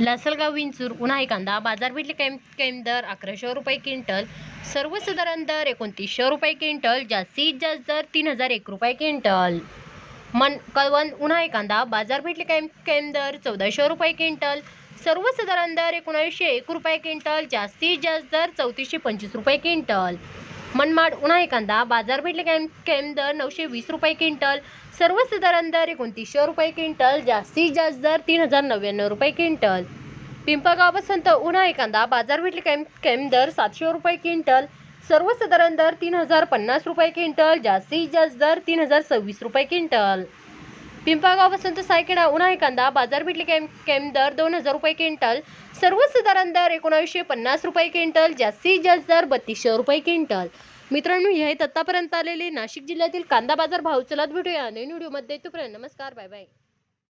लासलगाव विंचूर उन्हाळी कांदा बाजारपेठले cam cam दर अकराशे रुपये क्विंटल. सर्वसाधारण दर एकोणतीसशे रुपये क्विंटल जास्तीत जास्त दर तीन हजार एक रुपये क्विंटल. मन कळवण उन्हाळी कांदा बाजारपेठले कैम कैम दर चौदाशे रुपये क्विंटल. सर्वसाधारण दर एकोणीसशे एक रुपये क्विंटल जास्तीत जास्त दर चौतीसशे पंचवीस रुपये क्विंटल. मनमाड उन्हाळी कांदा बाजारपेठले कॅम कॅम दर नऊशे वीस रुपये क्विंटल. सर्वसाधारण दर एकोणतीसशे रुपये क्विंटल जास्तीत जास्त दर तीन हजार नव्याण्णव रुपये क्विंटल. पिंपळगाव बसंत उन्हाळी कांदा बाजारपेठले कॅम कॅम दर सातशे रुपये क्विंटल. सर्वसाधारण दर तीन हजार पन्नास रुपये क्विंटल जास्तीत जास्त दर तीन हजार सव्वीस रुपये क्विंटल. पिंपळगाव वसंत सायकेडा उन्हाळी कांदा बाजारपेठली कैम कैम दर दोन हजार रुपये क्विंटल. सर्वसाधारण दर एकोणावीसशे पन्नास रुपये क्विंटल जास्तीत जास्त दर बत्तीसशे रुपये क्विंटल. मित्रांनो हे आहेत आत्तापर्यंत आलेले नाशिक जिल्ह्यातील कांदा बाजार भाव. चलत भेटूया नवीन व्हिडिओमध्ये. तोपर्यंत नमस्कार बाय बाय.